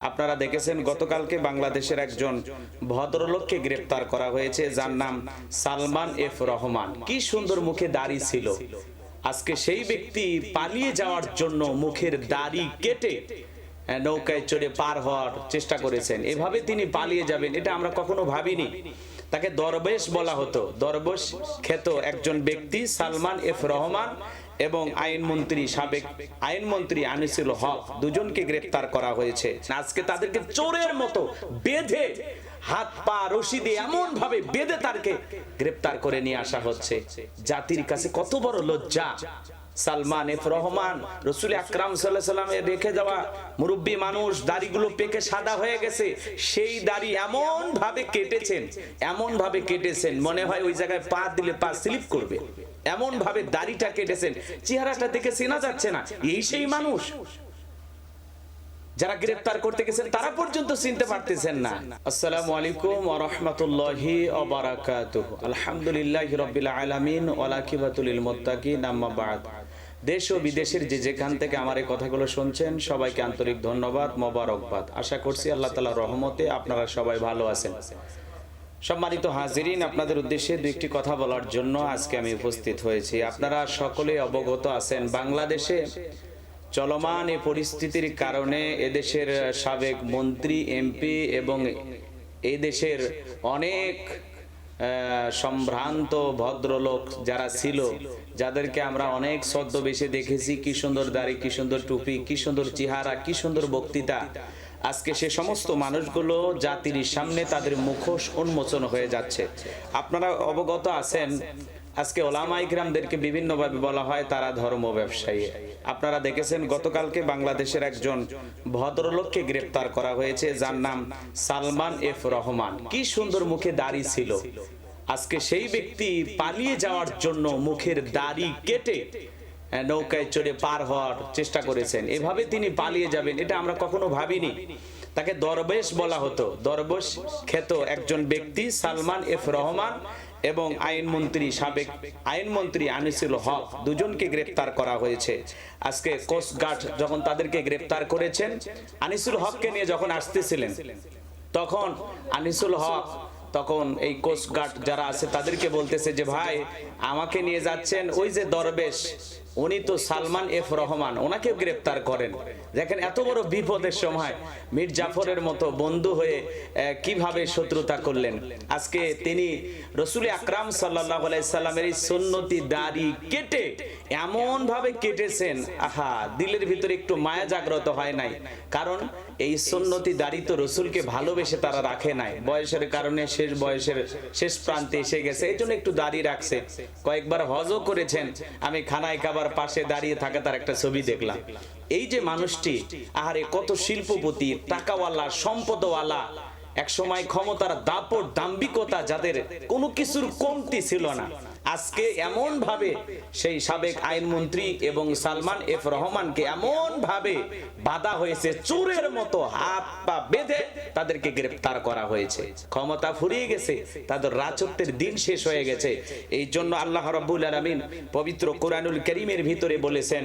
আপনারা দেখেছেন, গতকালকে বাংলাদেশের একজন ভদ্রলোককে গ্রেপ্তার করা হয়েছে, যার নাম সালমান এফ রহমান। কি সুন্দর মুখে দাড়ি ছিল। আজকে সেই ব্যক্তি পালিয়ে যাওয়ার জন্য মুখের দাড়ি কেটে নৌকায় চড়ে পার হওয়ার চেষ্টা করেছেন। এভাবে তিনি পালিয়ে যাবেন, এটা আমরা কখনো ভাবিনি। তাকে দরবেশ বলা হতো। দরবেশ খেত একজন ব্যক্তি, সালমান এফ রহমান। এবং আইনমন্ত্রী সাবেক আইনমন্ত্রী আনিসুল হক দুজনকে গ্রেপ্তার করা হয়েছে। আজকে তাদেরকে চোরের মতো বেঁধে হাত পা রশি দিয়ে এমন ভাবে বেঁধে তারকে গ্রেপ্তার করে নিয়ে আসা হচ্ছে। জাতির কাছে কত বড় লজ্জা। সালমান এফ রহমান, রসুল আকরাম সাল্লাহ সাল্লামের রেখে যাওয়া মুরব্বী মানুষ, দাড়িগুলো পেকে সাদা হয়ে গেছে, সেই দাড়ি এমন ভাবে কেটেছেন এমন ভাবে কেটেছেন, মনে হয় ওই জায়গায় পা দিলে পা স্লিপ করবে। এমন ভাবে দাড়িটা কেটেছেন। চেহারাটা দেখে চেনা যাচ্ছে না। এই সেই মানুষ। যারা গ্রেফতার করতে গেছেন, তারা পর্যন্ত চিনতে পারতেছেন না। আসসালামু আলাইকুম ওয়া রাহমাতুল্লাহি ওয়া বারাকাতুহু। আলহামদুলিল্লাহি রাব্বিল আলামিন ওয়া লাকিবাতুল মুত্তাকিন, আম্মা বাদ। দেশ ও বিদেশের যে যেখান থেকে আমার এই কথাগুলো শুনছেন, সবাইকে আন্তরিক ধন্যবাদ, মোবারকবাদ। আশা করছি আল্লাহ তাআলার রহমতে আপনারা সবাই ভালো আছেন। সম্মানিত হাজিরিন, আপনাদের উদ্দেশ্যে দু একটি কথা বলার জন্য আজকে আমি উপস্থিত হয়েছি। আপনারা সকলে অবগত আছেন, বাংলাদেশে চলমান এই পরিস্থিতির কারণে এদেশের সাবেক মন্ত্রী, এমপি এবং এই দেশের অনেক সম্ভ্রান্ত ভদ্রলোক যারা ছিল, যাদেরকে আমরা অনেক ছদ্মবেশে দেখেছি, কি সুন্দর দাড়ি, কি সুন্দর টুপি, কি সুন্দর চেহারা, কি সুন্দর বক্তৃতা। আজকে সে সমস্ত মানুষগুলো জাতির সামনে তাদের মুখোশ উন্মোচন হয়ে যাচ্ছে। আপনারা অবগত আছেন, আজকে ওলামা ইকরামদেরকে বিভিন্নভাবে বলা হয় তারা ধর্ম ব্যবসায়ী। আপনারা দেখেছেন, গতকালকে বাংলাদেশের একজন ভদ্রলোককে গ্রেপ্তার করা হয়েছে, যার নাম সালমান এফ রহমান। কি সুন্দর মুখে দাড়ি ছিল। আজকে সেই ব্যক্তি পালিয়ে যাওয়ার জন্য মুখের দাড়ি কেটে নৌকায় চড়ে পার হওয়ার চেষ্টা করেছেন। এভাবে তিনি পালিয়ে যাবেন, এটা আমরা কখনো ভাবিনি। তাকে দরবেশ বলা হতো। দরবেশ খ্যাত একজন ব্যক্তি, সালমান এফ রহমান এবং আইনমন্ত্রী সাবেক আইনমন্ত্রী আনিসুল হক। দুজনকে গ্রেপ্তার করা হয়েছে। আজকে কোস্টগার্ড যখন তাদেরকে গ্রেপ্তার করেছেন, আনিসুল হককে নিয়ে যখন আসতেছিলেন, তখন আনিসুল হক তখন এই কোস্টগার্ড যারা আছে তাদেরকে বলতেছে যে, ভাই, আমাকে নিয়ে যাচ্ছেন ওই যে দরবেশ। উনি তো সালমান এফ রহমান ওনাকে গ্রেপ্তার করেন। দেখেন, এত বড় বিপদের সময় মীর জাফরের মতো বন্ধু হয়ে কীভাবে শত্রুতা করলেন। আজকে তিনি রসুল আকরাম সাল্লাহ সাল্লামের এই সন্ন্যতি দাড়ি কেটে এমন ভাবে কেটেছেন, আহা, দিলের ভিতরে একটু মায়া জাগ্রত হয় নাই। কারণ এই সুন্নতি দাড়ি রসুলকে ভালোবেসে তারা রাখে নাই। বয়সের কারণে শেষ বয়সের শেষ প্রান্তে এসে গেছে। এই জন্য একটু দাড়ি রাখছে। কয়েকবার হজও করেছেন। আমি খানায় খাবার পাশে দাঁড়িয়ে থাকা তার একটা ছবি দেখলাম। এই যে মানুষটি, আহারে কত শিল্পপতি, টাকাওয়ালা, সম্পদওয়ালা। এক সময় ক্ষমতার দাপট, দাম্ভিকতা যাদের কোনো কিছুর কমতি ছিল না। আজকে এমন ভাবে সেই সাবেক আইনমন্ত্রী এবং সালমান এফ রহমানকে এমন ভাবে বাধা হয়েছে, চোরের মতো হাত পা বেঁধে তাদেরকে গ্রেফতার করা হয়েছে। ক্ষমতা ফুরিয়ে গেছে, তাদের রাজত্বের দিন শেষ হয়ে গেছে। এই জন্য আল্লাহ রব্বুল আলমিন পবিত্র কোরআনুল করিমের ভিতরে বলেছেন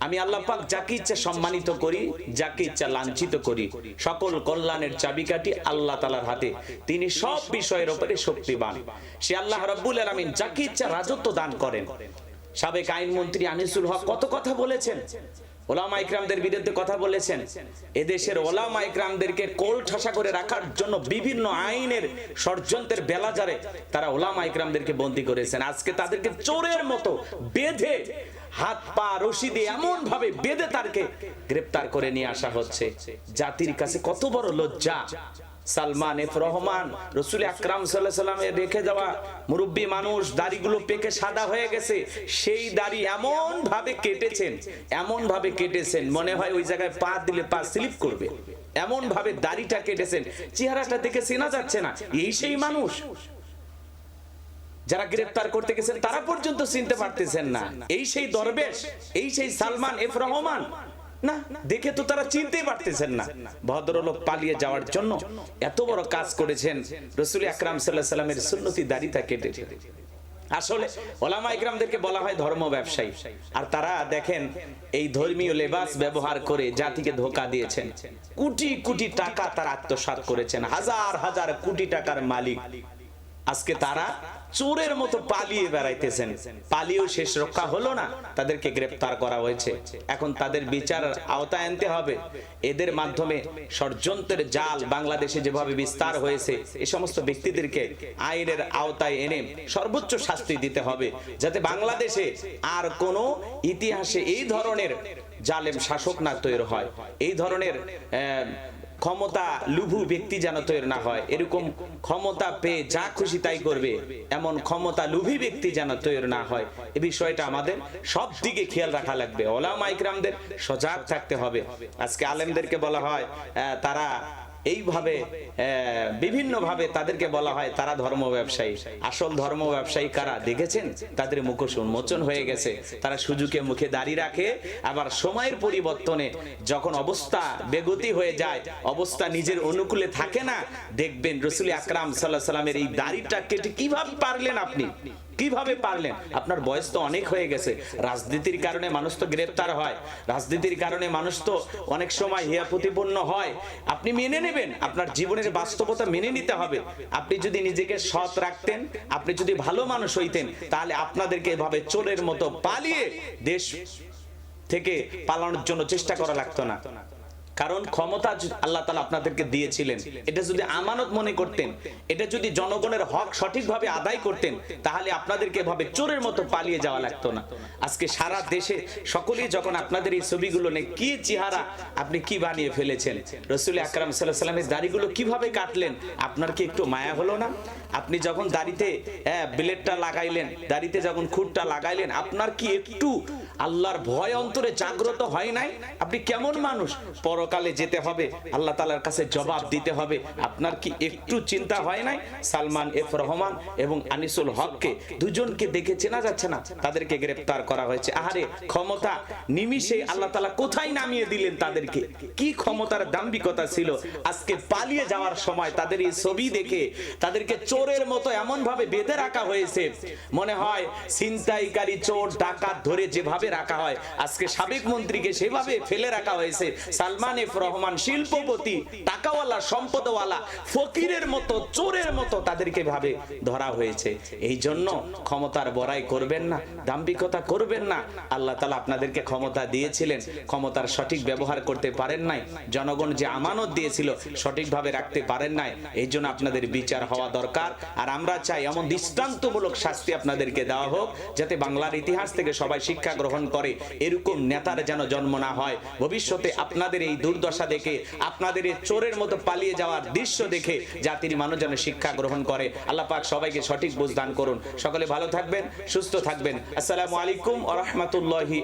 আমি আল্লাহ পাক যাকে ইচ্ছা সম্মানিত করি, যাকে ইচ্ছা লাঞ্ছিত করি, সকল কল্যাণের চাবিকাঠি আল্লাহ তালার হাতে। তিনি সব বিষয়ের উপরে শক্তিবান। সে আল্লাহ রাব্বুল আলামিন যাকে ইচ্ছা রাজত্ব দান করেন। সাবেক আইনমন্ত্রী আনিসুল হক কত কথা বলেছেন? ওলামা ইকরামদের বিরুদ্ধে কথা বলেছেন। এদেশের ওলামা ইকরামদেরকে কোল ঠাসা করে রাখার জন্য বিভিন্ন আইনের ষড়যন্ত্রের বেলাজারে তারা ওলামা ইকরামদেরকে বন্দী করেছেন। আজকে তাদেরকে চোরের মতো বেঁধে হাত পা রশি দিয়ে এমন ভাবে বেঁধে তারকে গ্রেপ্তার করে নিয়ে আসা হচ্ছে। জাতির কাছে কত বড় লজ্জা। সালমান এফ রহমান, রসুল আকরাম সাল্লামের রেখে যাওয়া মুরব্বী মানুষ, দাড়িগুলো পেকে সাদা হয়ে গেছে, সেই দাড়ি এমন ভাবে কেটেছেন এমন ভাবে কেটেছেন, মনে হয় ওই জায়গায় পা দিলে পা স্লিপ করবে। এমন ভাবে দাড়িটা কেটেছেন, চেহারাটা দেখে চেনা যাচ্ছে না, এই সেই মানুষ। যারা গ্রেফতার করতে গেছেন, তারা পর্যন্ত চিনতে পারতেছেন না। এই সেই দরবেশ, এই সেই সালমান এফ রহমান। না, দেখে তো তারা চিনতেই পারতেছেন না। ভদ্রলোক পালিয়ে যাওয়ার জন্য এত বড় কাজ করেছেন, রসুল আকরাম সাল্লাহ সাল্লামের সুন্নতি দাড়িটা কেটেছে আসলে ওলামা ইকরামদেরকে বলা হয় ধর্ম ব্যবসায়ী। আর তারা দেখেন, এই ধর্মীয় লেবাস ব্যবহার করে জাতিকে ধোকা দিয়েছেন। কোটি কোটি টাকা তারা আত্মসাৎ করেছেন, হাজার হাজার কোটি টাকার মালিক। আজকে তারা চোরের মতো পালিয়ে বেড়াইতেছেন। পালিয়েও শেষ রক্ষা হলো না। তাদেরকে গ্রেপ্তার করা হয়েছে। এখন তাদের বিচার আওতায় আনতে হবে। এদের মাধ্যমে ষড়যন্ত্রের জাল বাংলাদেশে যেভাবে বিস্তার হয়েছে এই সমস্ত ব্যক্তিদেরকে আইনের আওতায় এনে সর্বোচ্চ শাস্তি দিতে হবে, যাতে বাংলাদেশে আর কোনো ইতিহাসে এই ধরনের জালেম শাসক না তৈরি হয়। এই ধরনের ক্ষমতা লুভু ব্যক্তি যেন তৈরি না হয়, এরকম ক্ষমতা পেয়ে যা খুশি তাই করবে, এমন ক্ষমতা লুভি ব্যক্তি যেন তৈরি না হয়, এ বিষয়টা আমাদের সব দিকে খেয়াল রাখা লাগবে। ওলামা ইকরামদের সজাগ থাকতে হবে। আজকে আলেমদেরকে বলা হয় তারা এইভাবে বিভিন্ন ভাবে তাদেরকে বলা হয় তারা ধর্ম ব্যবসায়ী। আসল ধর্ম ব্যবসায়ী কারা? দেখেছেন? তাদের মুখোশ উন্মোচন হয়ে গেছে। তারা সুযোগে মুখে দাঁড়িয়ে রাখে, আবার সময়ের পরিবর্তনে যখন অবস্থা বেগতি হয়ে যায়, অবস্থা নিজের অনুকূলে থাকে না, দেখবেন রসুল আকরাম সাল্লাহ সাল্লামের এই দাড়িটা কেটে কীভাবে পারলেন আপনি? কীভাবে পারলেন? আপনার বয়স তো অনেক হয়ে গেছে। রাজনীতির কারণে মানুষ তো গ্রেফতার হয়। রাজনীতির কারণে মানুষ তো অনেক সময় হিয়া প্রতিপন্ন হয়। আপনি মেনে নেবেন, আপনার জীবনের বাস্তবতা মেনে নিতে হবে। আপনি যদি নিজেকে সৎ রাখতেন, আপনি যদি ভালো মানুষ হইতেন, তাহলে আপনাদেরকে এভাবে চোরের মতো পালিয়ে দেশ থেকে পালানোর জন্য চেষ্টা করা লাগতো না। কারণ ক্ষমতা আল্লাহ তালা আপনাদেরকে দিয়েছিলেন। এটা যদি আমানত মনে করতেন এটা যদি জনগণের হক সঠিকভাবে আদায় করতেন তাহলে আপনাদেরকে এভাবে চোরের মতো পালিয়ে যাওয়া লাগতো না। আজকে সারা দেশে সকলেই যখন আপনাদের এই ছবিগুলো নেই কি চেহারা আপনি কি বানিয়ে ফেলেছেন? রসুল আকরাম সাল্লাহ সাল্লামের দাড়িগুলো কীভাবে কাটলেন? আপনার কি একটু মায়া হলো না? আপনি যখন দাড়িতে হ্যাঁ, ব্লেডটা লাগাইলেন দাড়িতে যখন খুঁটটা লাগাইলেন আপনার কি একটু আল্লাহর ভয় অন্তরে জাগ্রত হয় নাই? আপনি কেমন মানুষ? পরকালে যেতে হবে। আল্লাহ তালার কাছে জবাব দিতে হবে। আপনার কি একটু চিন্তা হয় নাই? সালমান, এফ রহমান এবং আনিসুল হককে দুজনকে দেখে চেনা যাচ্ছে না। তাদেরকে গ্রেফতার করা হয়েছে। আহারে, ক্ষমতা নিমিষে আল্লাহ তালা কোথায় নামিয়ে দিলেন তাদেরকে? কি ক্ষমতার দাম্ভিকতা ছিল? আজকে পালিয়ে যাওয়ার সময় তাদের এই ছবি দেখে তাদেরকে চোরের মতো এমন ভাবে বেঁধে রাখা হয়েছে। মনে হয় ছিনতাইকারী চোর, ডাকাত ধরে যেভাবে রাখা হয়, আজকে সাবেক মন্ত্রীকে সেভাবে ফেলে রাখা হয়েছে। সালমান এফ রহমান শিল্পপতি, টাকাওয়ালা, সম্পদওয়ালা, ফকিরের মতো, চোরের মতো তাদেরকে ভাবে ধরা হয়েছে। এই জন্য ক্ষমতার বড়াই করবেন না, দাম্ভিকতা করবেন না। আল্লাহ তালা আপনাদেরকে ক্ষমতা দিয়েছিলেন, ক্ষমতার সঠিক ব্যবহার করতে পারেন নাই, জনগণ যে আমানত দিয়েছিল সঠিকভাবে রাখতে পারেন নাই এই জন্য আপনাদের বিচার হওয়া দরকার। আর আমরা চাই এমন দৃষ্টান্তমূলক শাস্তি আপনাদেরকে দেওয়া হোক, যাতে বাংলার ইতিহাস থেকে সবাই শিক্ষা গ্রহণ করে, এরকম নেতার যেন জন্ম না হয়। ভবিষ্যতে আপনাদের এই দুর্দশা দেখে, আপনাদের এই চোরের মতো পালিয়ে যাওয়ার দৃশ্য দেখে জাতির মানুষ যেন শিক্ষা গ্রহণ করে। আল্লাহ পাক সবাইকে সঠিক বুঝ দান করুন। সকলে ভালো থাকবেন, সুস্থ থাকবেন। আসসালামু আলাইকুম আ রহমতুল্লাহি